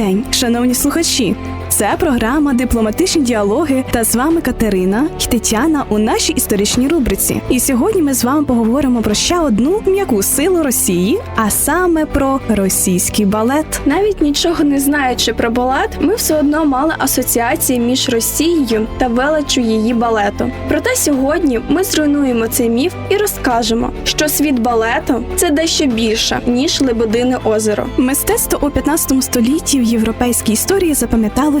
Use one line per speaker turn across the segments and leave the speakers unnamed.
День, шановні слухачі. Це програма Дипломатичні діалоги та з вами Катерина і Тетяна у нашій історичній рубриці. І сьогодні ми з вами поговоримо про ще одну м'яку силу Росії, а саме про російський балет.
Навіть нічого не знаючи про балет, ми все одно мали асоціації між Росією та величчю її балету. Проте сьогодні ми зруйнуємо цей міф і розкажемо, що світ балету це дещо більше ніж Лебедине озеро.
Мистецтво у 15 столітті в європейській історії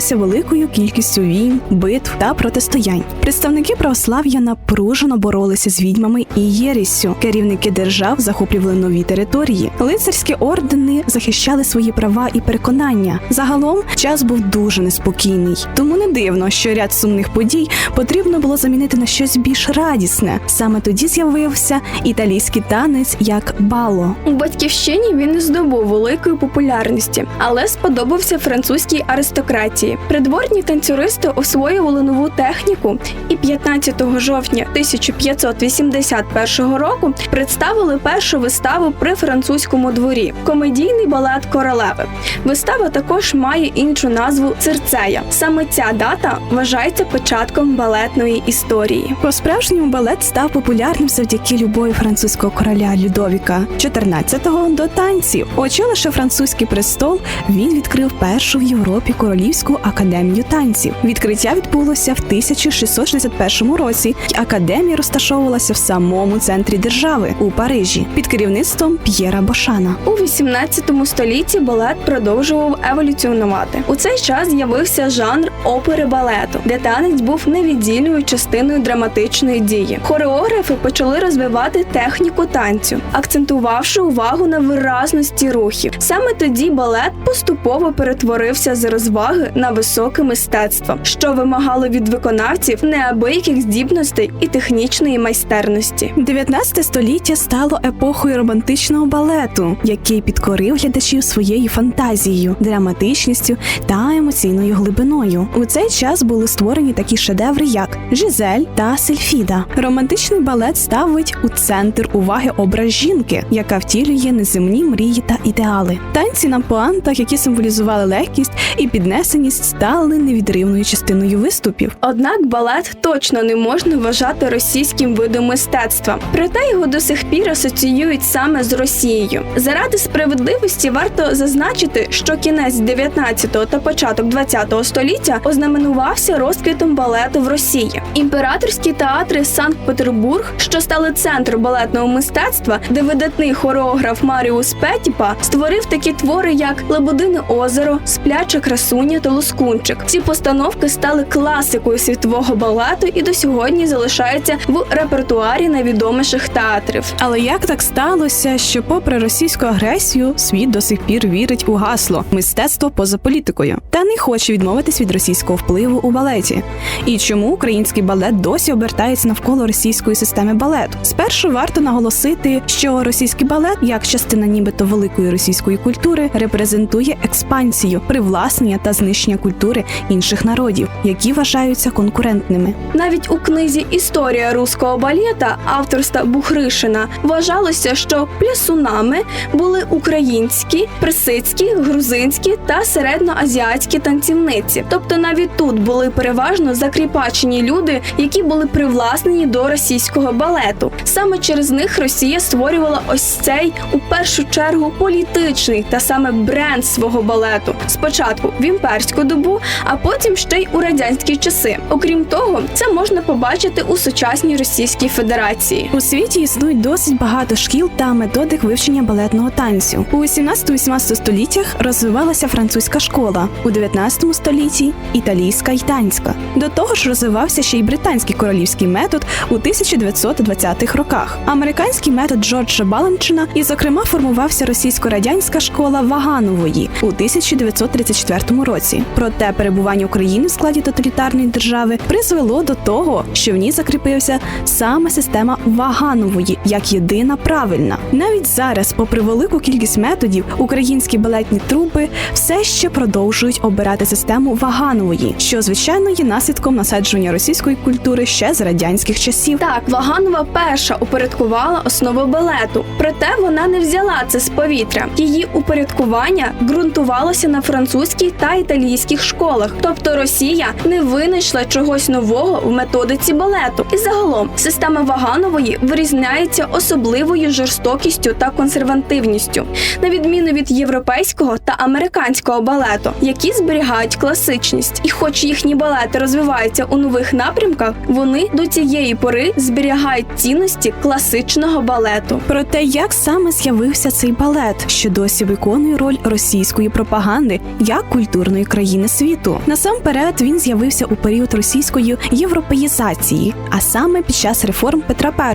запам'яталося великою кількістю війн, битв та протистоянь. Представники православ'я напружено боролися з відьмами і єріссю. Керівники держав захоплювали нові території. Лицарські ордени захищали свої права і переконання. Загалом час був дуже неспокійний. Тому не дивно, що ряд сумних подій потрібно було замінити на щось більш радісне. Саме тоді з'явився італійський танець як бало.
У батьківщині він не здобув великої популярності, але сподобався французькій аристократії. Придворні танцюристи освоювали нову техніку і 15 жовтня 1581 року представили першу виставу при французькому дворі комедійний балет королеви. Вистава також має іншу назву Цирцея. Саме ця дата вважається початком балетної історії.
По-справжньому балет став популярним завдяки любові французького короля Людовіка XIV до танців. Очоливши французький престол, він відкрив першу в Європі королівську академію танців. Відкриття відбулося в 1661 році. і Академія розташовувалася в самому центрі держави у Парижі під керівництвом П'єра Бошана.
У 18 столітті балет продовжував еволюціонувати. У цей час з'явився жанр опери балету, де танець був невіддільною частиною драматичної дії. Хореографи почали розвивати техніку танцю, акцентувавши увагу на виразності рухів. Саме тоді балет поступово перетворився з розваги на високе мистецтво, що вимагало від виконавців неабияких здібностей і технічної майстерності.
19 століття стало епохою романтичного балету, який підкорив глядачів своєю фантазією, драматичністю та емоційною глибиною. У цей час були створені такі шедеври, як Жизель та Сельфіда. Романтичний балет ставить у центр уваги образ жінки, яка втілює неземні мрії та ідеали. Танці на пуантах, які символізували легкість і піднесеність, стали невідривною частиною виступів.
Однак балет точно не можна вважати російським видом мистецтва, проте його до сих пір асоціюють саме з Росією. Заради справедливості варто зазначити, що кінець 19 та початок 20 століття ознаменувався розквітом балету в Росії. Імператорські театри Санкт-Петербург, що стали центром балетного мистецтва, де видатний хореограф Маріус Петіпа створив такі твори, як Лебедине озеро, Спляча красуня та Лоскунчик. Ці постановки стали класикою світового балету і до сьогодні залишаються в репертуарі найвідоміших театрів.
Але як так сталося, що, попри російську агресію, світ до сих пір вірить у гасло мистецтво поза політикою та не хоче відмовитись від російського впливу у балеті? І чому український балет досі обертається навколо російської системи балету? Спершу варто наголосити, що російський балет, як частина нібито великої російської культури, репрезентує експансію, привласнення та знищення культури інших народів, які вважаються конкурентними.
Навіть у книзі Історія руського балета авторства Бухришина вважалося, що плясунами були українські, персидські, грузинські та середньоазіатські танцівниці. Тобто навіть тут були переважно закріпачені люди, які були привласнені до російського балету. Саме через них Росія створювала ось цей у першу чергу політичний та саме бренд свого балету. Спочатку в імперську добу, а потім ще й у радянські часи. Окрім того, це можна побачити у сучасній Російській Федерації.
У світі існують досить багато шкіл та методик вивчення балетного танцю. У 18-18 століттях розвивалася французька школа, у 19 столітті італійська й танська. До того ж, розвивався ще й британський королівський метод у 1920-х роках. Американський метод Джорджа Баланчина і, зокрема, формувався російсько-радянська школа Ваганової у 1934 році. Проте перебування України в складі тоталітарної держави призвело до того, що в ній закріпився саме система Ваганової як єдина правильна. Навіть зараз, попри велику кількість методів, українські балетні трупи все ще продовжують обирати систему Ваганової, що звичайно є наслідком насадження російської культури ще з радянських часів.
Так, Ваганова перша упорядкувала основи балету, проте вона не взяла це з повітря. Її упорядкування ґрунтувалося на французьких та італійських школах. Тобто Росія не винайшла чогось нового в методиці балету. І загалом система Ваганової вирізняється особливою жорстокістю та консервативністю, на відміну від європейського та американського балету, які зберігають класичність. І хоч їхні балети розвиваються у нових напрямках, вони до цієї пори зберігають цінності класичного балету.
Про те, як саме з'явився цей балет, що досі виконує роль російської пропаганди як культурної країни світу. Насамперед він з'явився у період російської європеїзації, а саме під час реформ Петра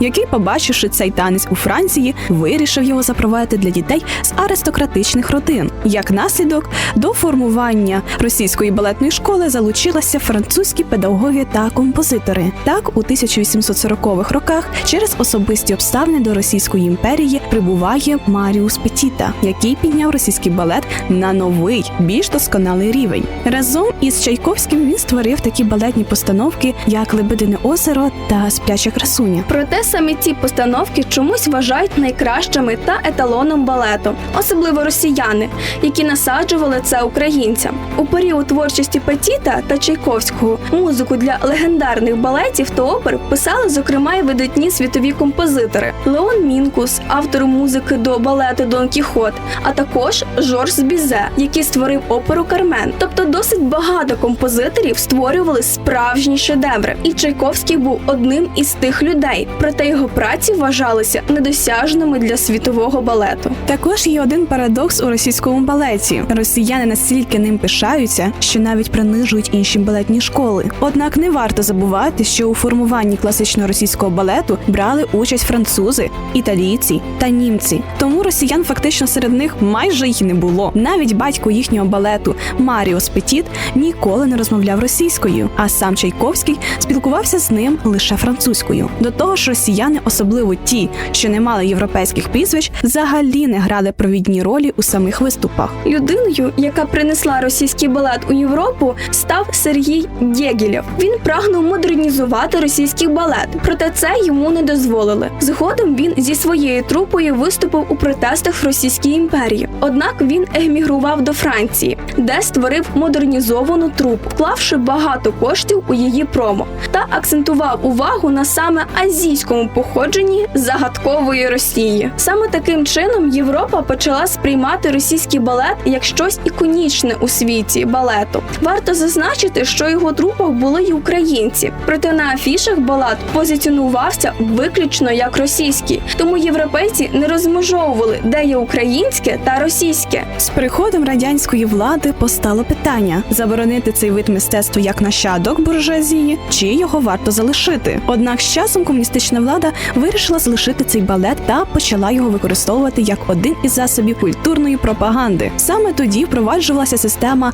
І, який, побачивши цей танець у Франції, вирішив його запровадити для дітей з аристократичних родин. Як наслідок до формування російської балетної школи залучилися французькі педагоги та композитори. Так, у 1840-х роках через особисті обставини до Російської імперії прибуває Маріус Петіта, який підняв російський балет на новий, більш досконалий рівень. Разом із Чайковським він створив такі балетні постановки, як Лебедине озеро та Спляча красуня.
Проте саме ці постановки чомусь вважають найкращими та еталоном балету, особливо росіяни, які насаджували це українцям. У період творчості Петіта та Чайковського музику для легендарних балетів та опер писали, зокрема, й видатні світові композитори Леон Мінкус, автор музики до балету Дон Кіхот, а також Жорж Бізе, який створив оперу Кармен. Тобто досить багато композиторів створювали справжні шедеври. І Чайковський був одним із тих людей, проте його праці вважалися недосяжними для світового балету.
Також є один парадокс у російському балеті. Росіяни настільки ним пишаються, що навіть принижують інші балетні школи. Однак не варто забувати, що у формуванні класичного російського балету брали участь французи, італійці та німці. Тому росіян фактично серед них майже й не було. Навіть батько їхнього балету Маріос Петіт ніколи не розмовляв російською, а сам Чайковський спілкувався з ним лише французькою. До того ж, росіяни, особливо ті, що не мали європейських прізвищ, взагалі не грали провідні ролі у самих виступах.
Людиною, яка принесла російський балет у Європу, став Сергій Дєгілєв. Він прагнув модернізувати російський балет, проте це йому не дозволили. Згодом він зі своєю трупою виступив у протестах в Російській імперії. Однак він емігрував до Франції, де створив модернізовану трупу, вклавши багато коштів у її промо та акцентував увагу на саме азійському походженні загадкової Росії. Саме таким чином Європа почала сприймати російський балет як щось іконічне у світі балету. Варто зазначити, що його трупах були й українці, проте на афішах балет позиціонувався виключно як російський, тому європейці не розмежовували, де є українське та російське.
З приходом радянської влади постало питання заборонити цей вид мистецтва як нащадок буржуазії, чи його варто залишити. Однак з часом комуністична влада вирішила залишити цей балет та почала його використовувати як один із засобів культурної пропаганди. Саме тоді впроваджувалася система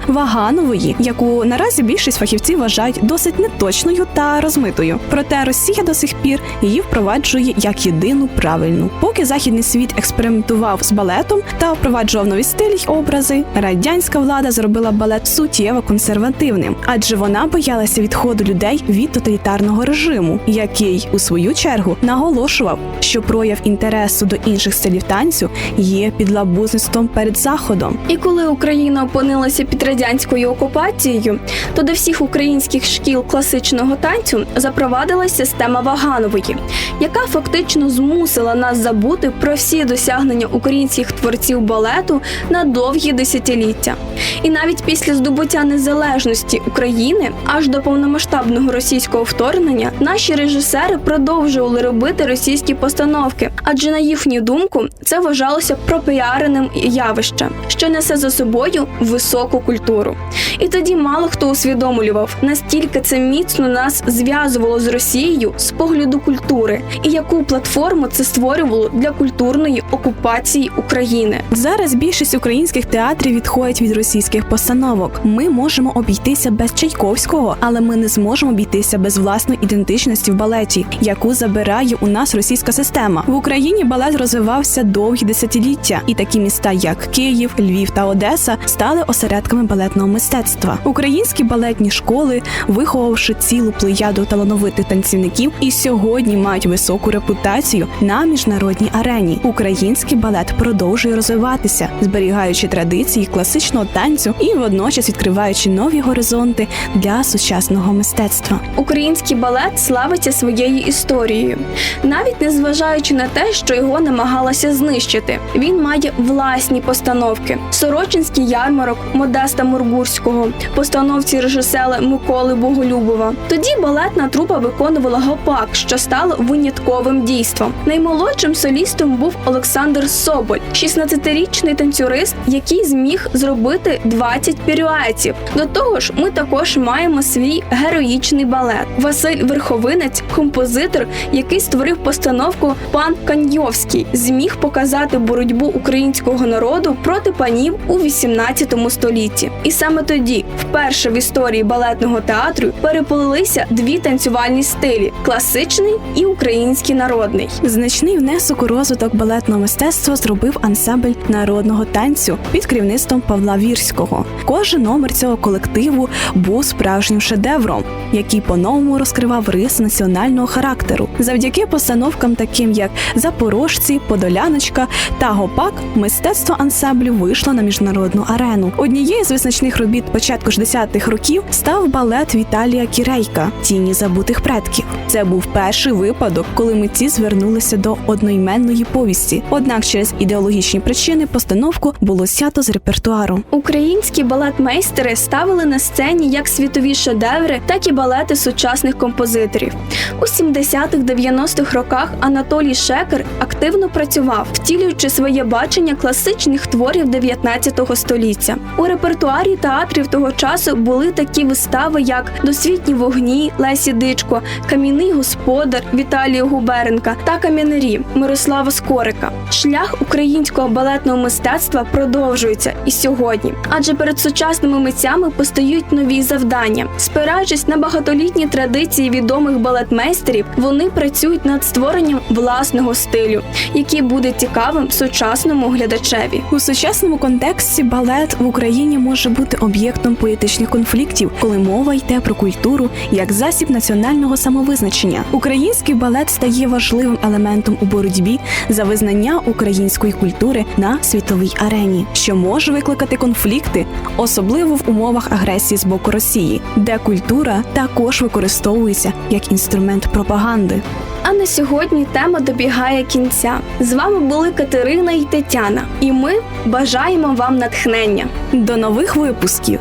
Ваганової, яку наразі більшість фахівців вважають досить неточною та розмитою. Проте Росія до сих пір її впроваджує як єдину правильну. Поки західний світ експериментував з балетом та впроваджував нові стилі й образи, радянська влада зробила балет суттєво консервативним, адже вона боялася відходу людей від тоталітарного режиму, який у свою чергу наголошував, що прояв інтересу до інших стилів танцю є підлабузництвом перед заходом.
І коли Україна опинилася під радянською окупацією, то до всіх українських шкіл класичного танцю запровадилась система Ваганової, яка фактично змусила нас забути про всі досягнення українських творців балету на довгі десятиліття. І навіть після здобуття незалежності України аж до повномасштабного російського вторгнення наші режисери продовжували робити російські постановки, адже на їхню думку це вважалося пропіареним явищем, що несе за собою високу культуру. І тоді мало хто усвідомлював, настільки це міцно нас зв'язувало з Росією з погляду культури, і яку платформу це створювало для культурної окупації України.
Зараз більшість українських театрів відходять від російських постановок. Ми можемо обійтися без Чайковського, але ми не зможемо обійтися без власної ідентичності в балеті, яку забирає у нас російська система. В Україні балет розвивався довгі десятиліття, і такі міста, як Київ, Львів та Одеса, стали осередками балетного мистецтва. Українські балетні школи, виховавши цілу плеяду талановитих танцівників, і сьогодні мають високу репутацію на міжнародній арені. Український балет продовжує розвиватися, зберігаючи традиції класичного танцю і водночас відкриваючи нові горизонти для сучасного мистецтва.
Український балет славиться своєю історією, навіть не зважаючи на те, що його намагалася знищити. Він має власні постановки: Сорочинський ярмарок Модеста Мургурського, постановці режисера Миколи Боголюбова. Тоді балетна трупа виконувала гопак, що стало винятковим дійством. Наймолодшим солістом був Олександр Соболь, 16-річний танцюрист, який зміг зробити 20 пірюетів. До того ж, ми також маємо свій героїчний балет. Василь Верховинець, композитор, який створив постановку Пан Каньйовський, зміг показати боротьбу українського народу проти панів у 18 столітті. І саме тоді, вперше в історії балетного театру, переплелися дві танцювальні стилі: класичний і український народний.
Значний внесок у розвиток балетного мистецтва зробив ансамбль народного танцю під керівництвом Павла Вірського. Кожен номер цього колективу був справжнім шедевром, який по-новому розкривав рис національного характеру. Завдяки постановкам, таким як Запорожці, Подоляночка та Гопак, мистецтво ансамблю вийшло на міжнародну арену. Однією з визначних робіт початку 60-х років став балет Віталія Кірейка Тіні забутих предків. Це був перший випадок, коли митці звернулися до одноіменної повісті. Однак через ідеологічні причини постановку було сято з репертуару.
Українські балетмейстери ставили на сцені як світові шедеври, так і балети сучасних композиторів. У 70-х-90-х роках Анатолій Шекер активно працював, втілюючи своє бачення класичних творів 19 століття. У репертуарі театрів того часу були такі вистави, як Досвітні вогні Лесі Дичко, Кам'яний господар Віталія Губеренка та Кам'янарі Мирослава Скорика. Шлях українського балетного мистецтва продовжується і сьогодні, адже перед сучасними митцями постають нові завдання. Спираючись на багатолітні традиції відомих балетмейстерів, вони працюють над створенням власного стилю, який буде цікавим сучасному глядачеві.
У сучасному контексті балет в Україні може бути об'єктом політичних конфліктів, коли мова йде про культуру як засіб національного самовизначення. Український балет стає важливим елементом у боротьбі за визнання української культури на світовій арені, що може викликати конфлікти, особливо в умовах агресії з боку Росії, де культура також використовується як інструмент пропаганди.
А на сьогодні тема добігає кінця. З вами були Катерина і Тетяна, і ми бажаємо вам натхнення.
До нових випусків!